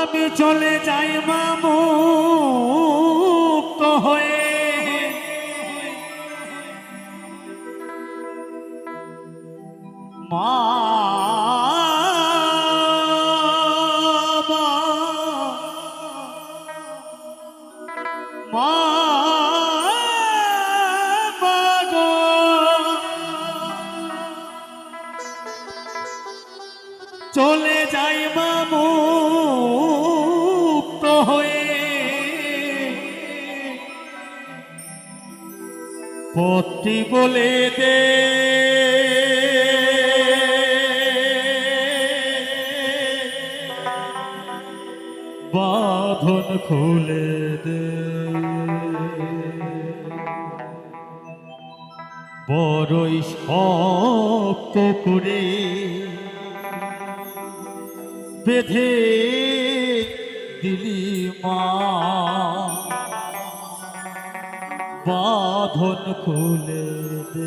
আমি চলে যাই মুক্ত হয়ে। মা মা। পত্রী বলে দে। বাঁধন খুলে দে। বড়ই শক্ত করে বেঁধে দিলি মা। বাঁধন খুলে দে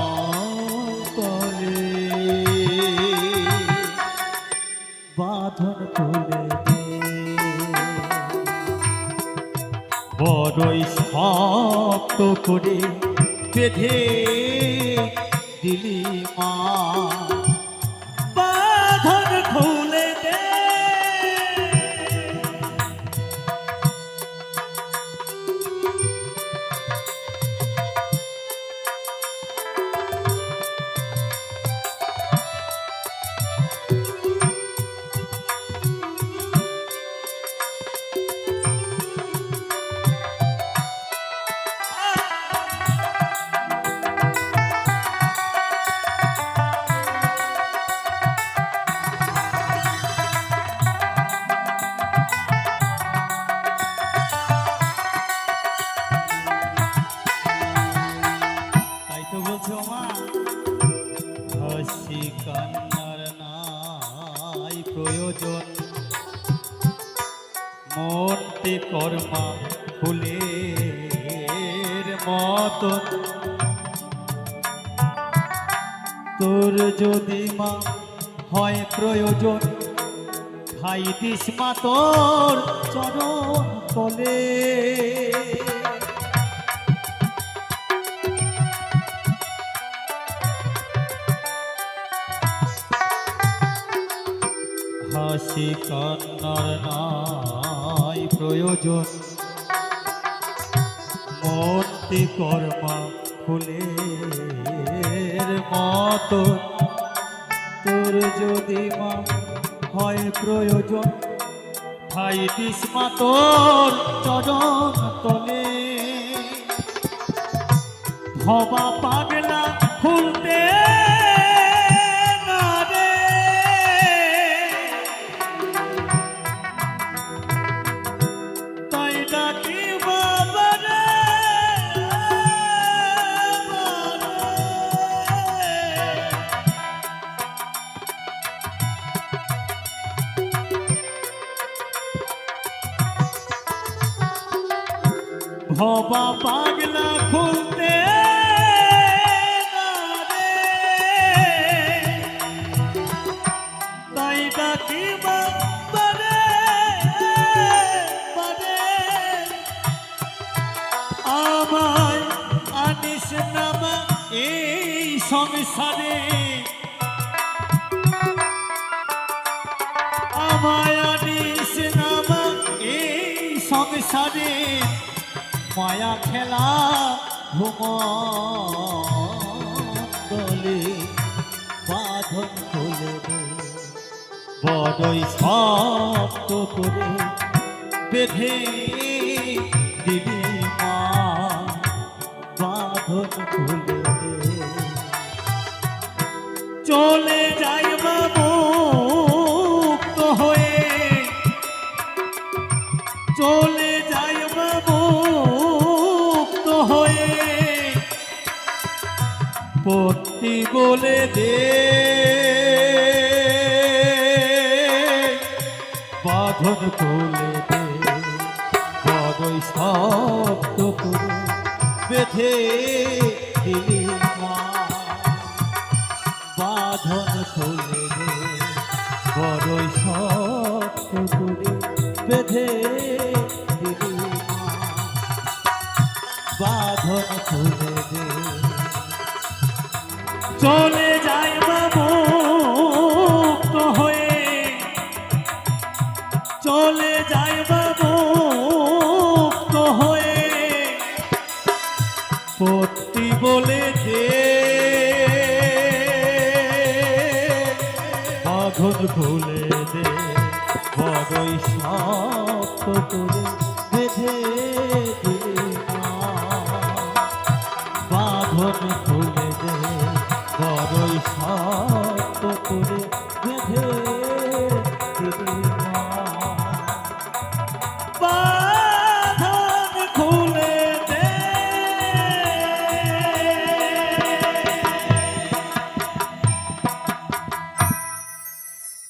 খুলে বড়ই শক্ত করে বেঁধে দিলি মা। ফুলের মতন। তোর যদি মা হয় প্রয়োজন খাই দিস মা তোর চরণ তলে। হাসি কান্নার নাই প্রয়োজন। মূর্তি কর্মা ফুলের মতো। তোর যদি মা হয় প্রয়োজন ভাই দিসমা তোর চরণ তলে। ভবা পাগলা ফুলতে ভবা পাগলা খুলতে। তাই ডাকি বাবারে, বারে। আমায় আনিস নামা এই সংসারে আমায় নামা এই সংসারে মায়া খেলা ঘুমলে বাঁধন খুলে বড়ই শক্ত করে বেঁধে দিদি মা বাঁধন চলে যাই পত্তি বলে দে। বাঁধন খুলে দে বড়ই শব্দ বেঁধে দিলি বাঁধন খুলে দে শক্ত করে বেঁধে দিলি চলে যায় মুক্ত হয়ে। চলে যায় মুক্ত হয়ে। পত্তি বলে দে বাঁধন খুলে দে, বড়ই শক্ত করে বেঁধে দিলি বাঁধন বড়ই শক্ত করে বেঁধে